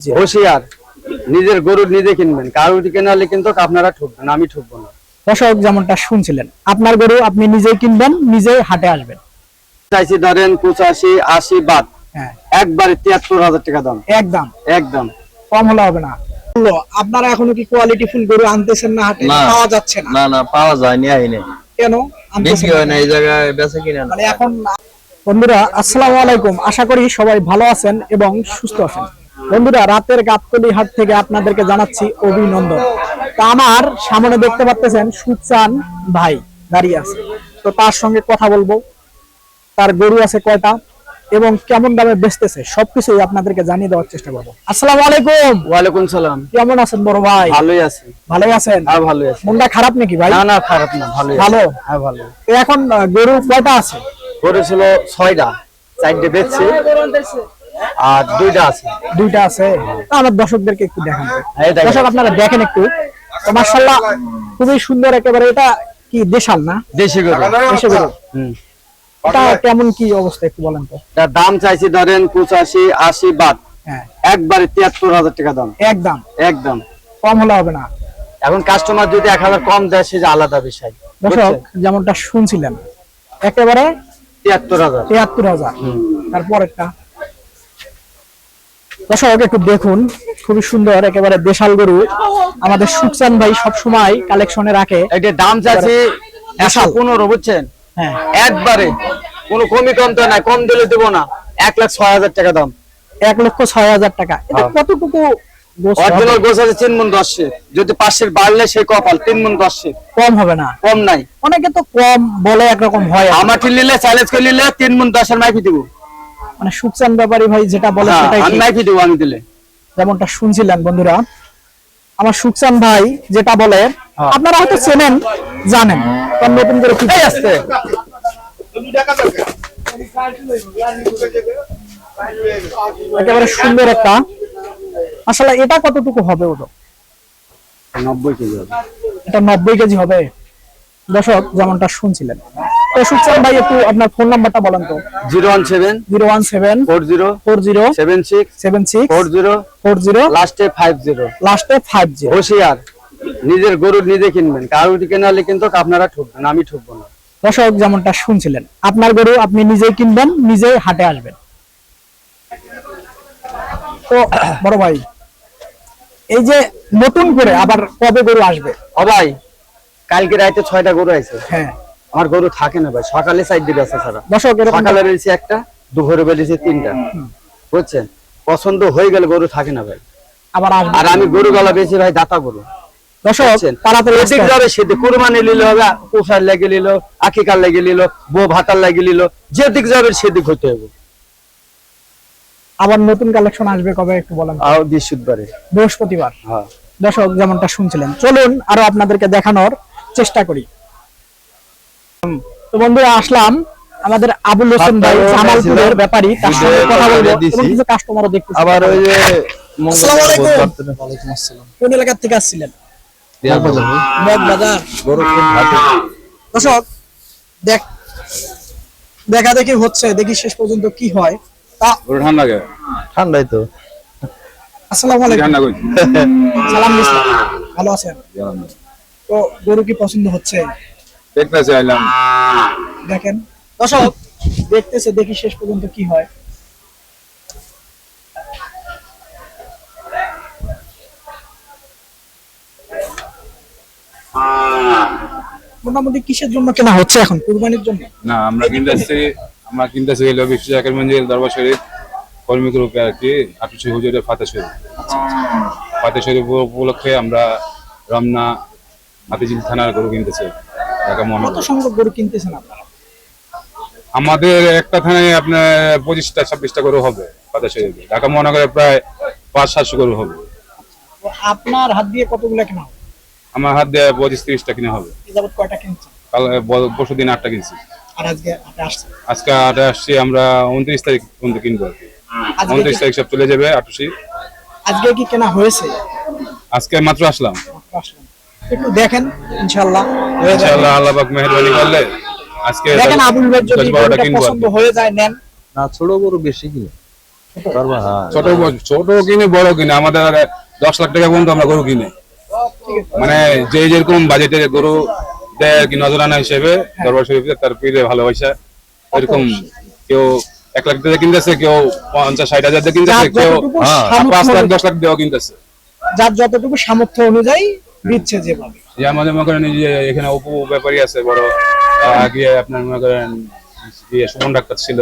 হুঁশিয়ার। নিজের গরু নিজে কিনবেন। কারোর কেনালে কিন্তু আপনারা ঠকবেন আমি ঠকবো না। দর্শক যেমনটা শুনছিলেন আপনার গরু আপনি নিজেই কিনবেন নিজেই হাটে আসবেন। চাইছি ধরেন পঁচাশি আশি বাদ। হ্যাঁ। একবারে তিয়াত্তর হাজার টাকা দাম। একদম। একদম। কম হলে হবে না। বলল, আপনারা এখনও কি কোয়ালিটি ফুল গরু আনতেছেন না হাটে? পাওয়া যাচ্ছে না। না না পাওয়া যায়নি আইনে। কেন বিক্রি হয় না? এই জায়গায় বেচা কিনে না। মানে এখন বন্ধুরা আসসালামু আলাইকুম। আশা করি সবাই ভালো আছেন এবং সুস্থ আছেন। বন্ধুরা রাতের গাবতলি হাট থেকে আপনাদেরকে জানাচ্ছি অভিনন্দন। তা আমার সামনে দেখতে পাচ্ছেন সুচান ভাই দাঁড়িয়ে আছে। তো তার সঙ্গে কথা বলব। তার গরু আছে কয়টা এবং কেমন দামে বেচতেছে সবকিছুই আপনাদেরকে জানিয়ে দেওয়ার চেষ্টা করব। আসসালামু আলাইকুম। ওয়ালাইকুম সালাম। কেমন আছেন বড় ভাই? ভালোই আছে। ভালোই আছেন? আর ভালোই আছে। মনটা খারাপ নাকি ভাই? না না খারাপ না ভালোই আছে। ভালো? হ্যাঁ ভালো। এখন গরু কয়টা আছে? গরু ছিল ছয়টা চারটে বেচছি। আর দুইটা আছে। দুইটা আছে। আমার দর্শকদেরকে একটু দেখান। দেখেন। দর্শক আপনারা দেখেন একটু। তো খুবই সুন্দর একেবারে এটা কি দেশাল না? দেশি গরু। দেশি গরু। হুম। এটা কেমন কি অবস্থা একটু বলেন তো। তার দাম চাইছি ধরেন পঁচাশি আশি বাদ। হ্যাঁ। একবারে তিয়াত্তর হাজার টাকা দাম। একদম। একদম। কম হলে হবে না। এখন কাস্টমার যদি এক হাজার কম দেয় সেটা আলাদা বিষয়। দর্শক যেমনটা শুনছিলেন একেবারে তিয়াত্তর হাজার। তিয়াত্তর হাজার। তারপরেরটা? দর্শক একটু দেখুন। খুবই সুন্দর একেবারে দেশাল গরু। আমাদের সুকসান ভাই সবসময় কালেকশনে রাখে। এটা দাম চাইছি একশো পনেরো বুঝছেন? হ্যাঁ। একবারে। কোনো কমি কম তো নাই কম দিলে দেবো না। এক লাখ ছয় হাজার টাকা দাম। এক লক্ষ ছয় হাজার টাকা। এটা হ্যাঁ। কতটুকু? অরিজিনাল গোছ আছে তিন মন দশের যদি পাশের বাড়লে সেই কপাল তিন মন দশের কম হবে না। কম নাই। অনেকে তো কম বলে একরকম হয়। আমাকে নিলে চ্যালেঞ্জ করে নিলে তিন মন দশের মাইফি দিব। মানে সুকসান ব্যাপারী ভাই যেটা বলে হ্যাঁ, সেটাই ঠিক। মাইফি আমি দিলে। যেমনটা শুনছিলেন বন্ধুরা আমার সুকসান ভাই যেটা বলে হ্যাঁ। আপনারা হয়তো চেনেন জানেন। কারণ নতুন করে কি আসছে একেবারে সুন্দর একটা। আসলে এটা কতটুকু হবে ওটা? নব্বই কেজি হবে। এটা নব্বই কেজি হবে। দর্শক যেমনটা শুনছিলেন। তো সুকসান ভাই একটু আপনার ফোন নাম্বারটা বলেন তো। Zero one seven zero one seven four zero four zero seven six seven six four zero four zero লাস্টে ফাইভ জিরো। লাস্টে ফাইভ জিরো। হুঁশিয়ার। নিজের গরু নিজে কিনবেন। কারোর কেনালে কিন্তু আপনারা ঠকবেন আমি ঠকবো না। দর্শক যেমনটা শুনছিলেন আপনার গরু আপনি নিজেই কিনবেন নিজেই হাটে আসবেন। তো বড় ভাই এই যে নতুন করে আবার কবে গরু আসবে? ও ভাই কালকে রাইতে ছয়টা গরু আছে হ্যাঁ। আমার গরু থাকে না ভাই সকালে সাইড দিকে ছাড়া। সকালে বেরিয়েছে একটা দুপুরে বেরিয়েছে তিনটা। বুঝছেন? পছন্দ হয়ে গেলে গরু থাকে না ভাই। আবার আর আমি গরু গলা বেশি ভাই দাতা গরু। দর্শক বুঝছেন? তাড়াতাড়ি আসতে এদিক হবে। যাবে সেদিক কুরবানি নিলে হবে লেগে নিল আকিকার লেগে নিল বউ ভাতার লেগে নিল যেদিক যাবে সেদিক হতে হবে। আবার নতুন কালেকশন আসবে কবে একটু বলেন বৃহস্পতিবারে। বৃহস্পতিবার। হ্যাঁ। দর্শক যেমনটা শুনছিলেন। চলুন আরও আপনাদেরকে দেখানোর চেষ্টা করি। তো বন্ধুরা আসলাম আমাদের আবুল হোসেন ভাই জামালপুরের ব্যাপারী। তার সঙ্গে কথা বলব। এবং কিছু কাস্টমারও দেখতে আবার ওই যে আসসালামু আলাইকুম। মঙ্গলবার কোন এলাকার থেকে আসছিলেন? দর্শক দেখ দেখা দেখি হচ্ছে দেখি শেষ পর্যন্ত কি হয়। তা ঠান্ডা গে ঠান্ডাই তো। আসসালামু আলাইকুম। সালাম ভালো আছেন? তো গরু কি পছন্দ হচ্ছে? দেখতেছি আইলাম দেখেন দর্শক দেখতেছে দেখি শেষ পর্যন্ত কি হয়। মোটামুটি কিসের জন্য কেনা হচ্ছে এখন? কুরবানির জন্য? না আমরা কিনতেছি আমরা কিনতেছি হইল বিশ্ব জাকের মঞ্জিল দরবার শরীফ কর্মী গ্রুপে আর কি আটুশি হুজুরের ফাতে শরীফ। ফাতে শরীফ উপলক্ষে আমরা রমনা হাতিঝিল থানার গরু কিনতেছি। কত সংখ্যক গরু কিনতেছেন আপনারা? আমাদের একটা থানায় আপনার পঁচিশটা ছাব্বিশটা গরু হবে ঢাকা মহানগরে প্রায় পাঁচ সাতশো গরু হবে। আপনার হাত দিয়ে কতগুলো কেনা হবে? আমার হাত দিয়ে পঁচিশ তিরিশটা কিনে হবে। যাবত কয়টা কিনছেন? কাল পরশু দিন আটটা কিনছি। আর আজকে হাটে আজকে আটে আসছি আমরা উনত্রিশ তারিখ পর্যন্ত কিনবো আর কি। উনত্রিশ তারিখ সব চলে যাবে আটুশি। আজকে কি কেনা হয়েছে? আজকে মাত্র আসলাম। আসলেন। একটু দেখেন ইনশাল্লাহ হয়ে আল্লাহ পাক মেহেরবানি করলে আজকে দেখেন আবুল ভাই যদি পছন্দ হয়ে যায় নেন। না ছোট গরু বেশি কিনে। হ্যাঁ। ছোট ছোট কিনে বড় কিনে। আমাদের দশ লাখ টাকা পর্যন্ত আমরা গরু কিনে। মানে যে যেরকম বাজেটের গরু দেয় আর কি নজরানা হিসেবে দরবার শরীফে তার পীরে ভালোবাসা। এরকম কেউ এক লাখ টাকা কিনতেছে কেউ পঞ্চাশ ষাট হাজার দিয়ে কিনতেছে কেউ হ্যাঁ, পাঁচ লাখ দশ লাখ দেওয়া কিনতেছে। যার যতটুকু সামর্থ্য অনুযায়ী দিচ্ছে যেভাবে। যে আমাদের মনে করেন যে এখানে অপু ব্যাপারী আছে বড় আহ, গিয়ে আপনার মনে করেন ইয়ে সুমন ডাক্তার ছিল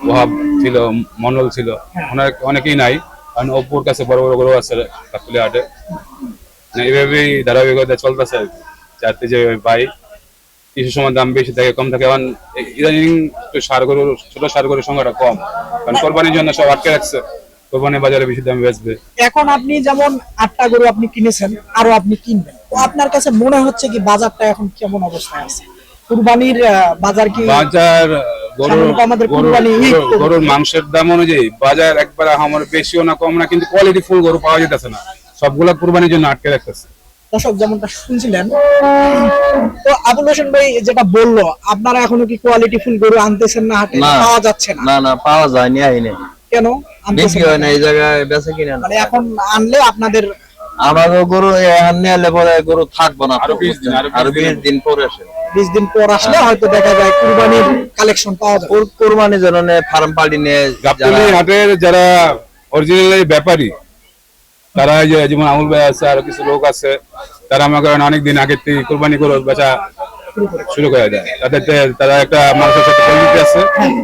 ওহাব ছিল মন্ডল ছিল অনেক অনেকেই নাই কারণ অপুর কাছে বড় বড় গরু আছে কাকুলি হাটে। মানে এইভাবেই ধারাবাহিকতা চলতেছে আর কি। যাতে যে পাই কিছু সময় দাম বেশি থাকে কম থাকে এখন ইদানিং একটু সার গরুর ছোট সার গরুর সংখ্যাটা কম। কারণ কোরবানির জন্য সব আটকে রাখছে। কোরবানি বাজারে বেশি দামে বেচবে। এখন আপনি যেমন আটটা গরু আপনি কিনেছেন আরও আপনি কিনবেন। তো আপনার কাছে মনে হচ্ছে কি বাজারটা এখন কেমন অবস্থায় আছে? কুরবানির বাজার কি বাজার গরুর মাংসের দাম অনুযায়ী বাজার একবার আমার বেশিও না কম না কিন্তু কোয়ালিটি ফুল গরু পাওয়া যেতেছে না। সবগুলা কুরবানির জন্য আটকে রাখতেছে। দর্শক যেমনটা শুনছিলেন তো আবুল হোসেন ভাই যেটা বলল আপনারা এখনও কি কোয়ালিটি ফুল গরু আনতেছেন না হাটে? পাওয়া যাচ্ছে না? না না পাওয়া যায়নি আইনে। কেন হয় না এই জায়গায় বেঁচে কিনে না। মানে এখন আনলে আপনাদের আমাদের গরু নিয়ে এলে পরে গরু থাকব না আরও 20 দিন, আরও বিশ দিন। পরে আসে। বিশ দিন পর আসলে হয়তো দেখা যায় কুরবানির কালেকশন পাওয়া যাবে কোর- কোরবানি জন্য ফার্ম পার্টি নিয়ে গাবতলী হাটের যারা অরিজিনাল ব্যাপারী তারা যেমন আমুল ভাই আছে আরও কিছু লোক আছে তারা আমাকে অনেক দিন আগে থেকে কোরবানি করে বেচা শুরু করে দেয়। তাদের তারা একটা মানুষের সাথে পরিচিতি আছে।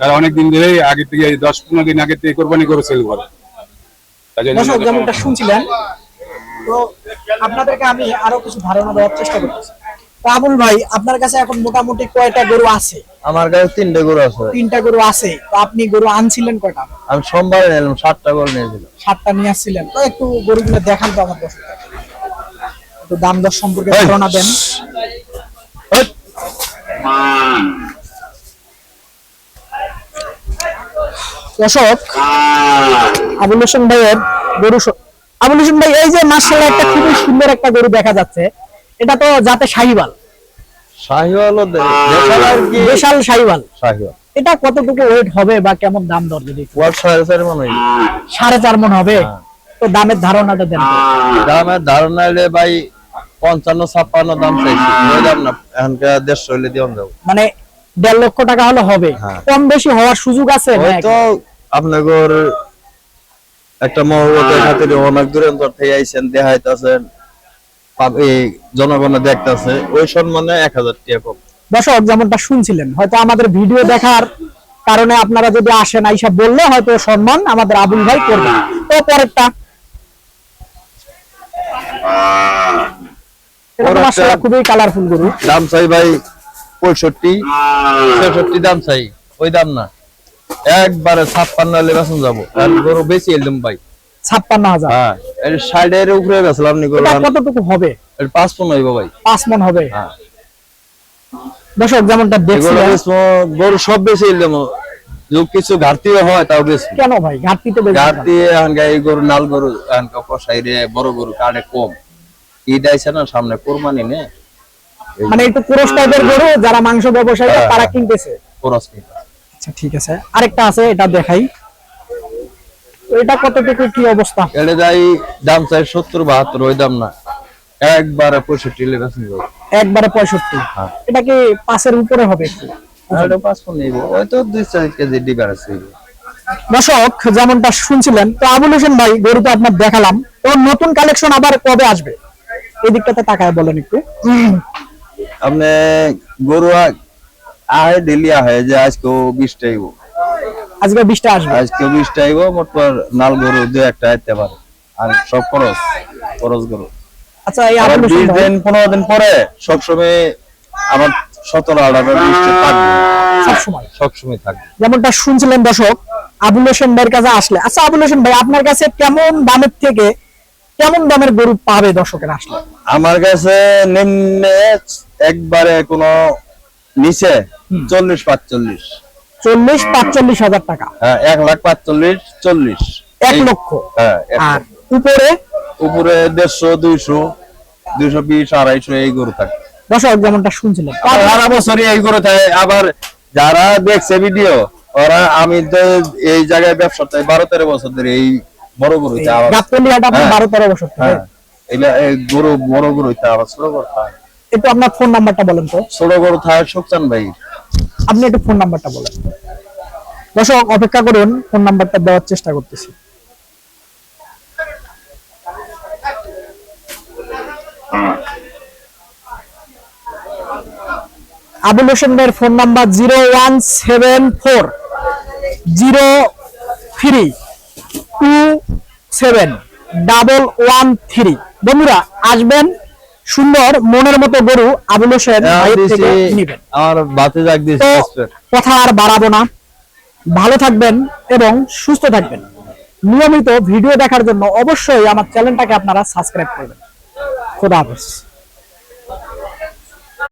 তারা অনেক দিন ধরেই আগে থেকে দশ পনেরো দিন আগে থেকে কোরবানি করে সেল করে। দর্শক যেমনটা শুনছিলেন তো আপনাদেরকে আমি আরও কিছু ধারণা দেওয়ার চেষ্টা করতেছি তো আবুল ভাই আপনার কাছে এখন মোটামুটি কয়টা গরু আছে? আমার কাছে তিনটে গরু আছে। তিনটা গরু আছে। তো আপনি গরু আনছিলেন কয়টা? আমি সোমবার নিলাম সাতটা গরু নিয়েছিলাম। সাতটা নিয়ে আসছিলেন। তো একটু গরুগুলো দেখান তো আমার দর্শক একটু দাম দর সম্পর্কে ধারণা দেন। দর্শক আবুল হোসেন ভাইয়ের গরু আবুল হোসেন ভাই এই যে মার্শাল একটা খুবই সুন্দর একটা গরু দেখা যাচ্ছে এটা তো যাতে দেশাল এটা কতটুকু ওয়েট হবে বা কেমন দাম দর যদি সাড়ে চার মনে হয় সাড়ে চার মন হবে? তো দামের ধারণাটা দেন দামের ধারণা ভাই পঞ্চান্ন ছাপ্পান্ন দাম চাইছি। ওই দাম না এখানকার দেড়শো হইলে দিয়ে যাব মানে দেড় লক্ষ টাকা হলে হবে। হ্যাঁ। কম বেশি হওয়ার সুযোগ আছে তো আপনাদের একটা মহব্বতের খাতিরে অনেক দূরান্তর থেকে আইছেন দেখাইতেছেন জনগণ দেখতেছে ওই সম্মানে এক হাজার টাকা কম। দর্শক যেমনটা শুনছিলেন হয়তো আমাদের ভিডিও দেখার কারণে আপনারা যদি আসেন আইসা বললে হয়তো সম্মান আমাদের আবুল ভাই করবে। তো পরেরটা এটা তো পরেরটা- মাশাআল্লাহ খুবই কালারফুল গরু। দাম চাই ভাই পঁয়ষট্টি ছেষট্টি দাম চাই ওই দাম না। একবারে ছাপ্পান্ন হলে বেতন যাব। গরু বেশি এলদম ভাই। ছাপ্পান্ন হাজার। হ্যাঁ ষাটের উপরে বেছিলাম নি গরু? কতটুকু হবে? পাঁচ হইব ভাই। পাঁচ মন হবে? হ্যাঁ। দর্শক যেমনটা দেখছিলেন গরু সব বেশি এলদম কিছু ঘাটতিও হয় তাও বেশি কেন ভাই? ঘাটতি তো বেশি ঘাটতি এই গরু নাল গরু এখানকার কষাই রে বড় গরু কাটে কম। ঈদ আইছে না সামনে কোরবানি নে। মানে একটু পুরুষ টাইপের গরু যারা মাংস ব্যবসায়ী হ্যাঁ, তারা হ্যাঁ। কিনতেছে? আচ্ছা ঠিক আছে। আরেকটা আছে এটা দেখাই। এটা কতটুকু কি অবস্থা? এটা যাই দাম চাই সত্তর বাহাত্তর ওই দাম না। একবারে একবারে পঁয়ষট্টি। হ্যাঁ। এটা কি পাঁচের উপরে হবে একটু? আর পাঁচ পনেরো নিব। ওই তো দুই চার কেজি ডিবার আছে দর্শক যেমনটা শুনছিলেন তো আবুল হোসেন ভাই গরু তো আপনার দেখালাম। তো নতুন কালেকশন আবার কবে আসবে? এই দিকটাতে তাকায় বলেন একটু। আপনি গরু আ- আহে ডেলি আহে যে আজকেও বিশটা আইব। আজকে বিশটা আসবে? আজকে বিশটা আইব মোট পর নাল গরু দু একটা আইতে পারে। আর সব খরচ খরচ গরু। আচ্ছা এই আবার বিশ দিন পনেরো দিন পরে সবসময় আমার সতেরো আঠারো বিশটা থাকবে। সবসময়? সবসময় থাকবে। যেমনটা শুনছিলেন দর্শক আবুল হোসেন ভাইয়ের কাছে আসলে। আচ্ছা আবুল হোসেন ভাই আপনার কাছে কেমন দামের থেকে কেমন দামের গরু পাবে দর্শকের আসলে? আমার কাছে নিম্নে একবারে কোনো নিচে চল্লিশ পাঁচচল্লিশ। চল্লিশ পাঁচচল্লিশ হাজার টাকা। হ্যাঁ এক লাখ পাঁচচল্লিশ চল্লিশ। এক লক্ষ? হ্যাঁ আর উপরে? উপরে দেড়শো দুইশো দুইশো বিশ আড়াইশো এই গরু থাকে। দর্শক যেমনটা শুনছিলেন সারা বছরই এই গরু থাকে। আবার যারা দেখছে ভিডিও ওরা আমি তো এই জায়গায় ব্যবসাটা বারো তেরো বছর ধরে এই বড় গরু গাবতলি হাট আপনার হ্যাঁ। বারো তেরো বছর থেকে এগুলা এই গরু বড় গরু হইতে ছোট গরু থাকে একটু আপনার ফোন নাম্বারটা বলেন তো। ছোট গরু থাকে সুকচান ভাই। আপনি একটু ফোন নাম্বারটা বলেন। দর্শক অপেক্ষা করুন ফোন নাম্বারটা দেওয়ার চেষ্টা করতেছি। আবুল হোসেন ভাইয়ের phone number zero one seven four zero three two seven double one three বন্ধুরা আসবেন সুন্দর মনের মতো গরু আবুল হোসেন নিবেন। আমার বাতে যাক কথা আর বাড়াবো না। ভালো থাকবেন এবং সুস্থ থাকবেন। নিয়মিত ভিডিও দেখার জন্য অবশ্যই আমার চ্যানেলটাকে আপনারা সাবস্ক্রাইব করবেন। খোদা হাফেজ।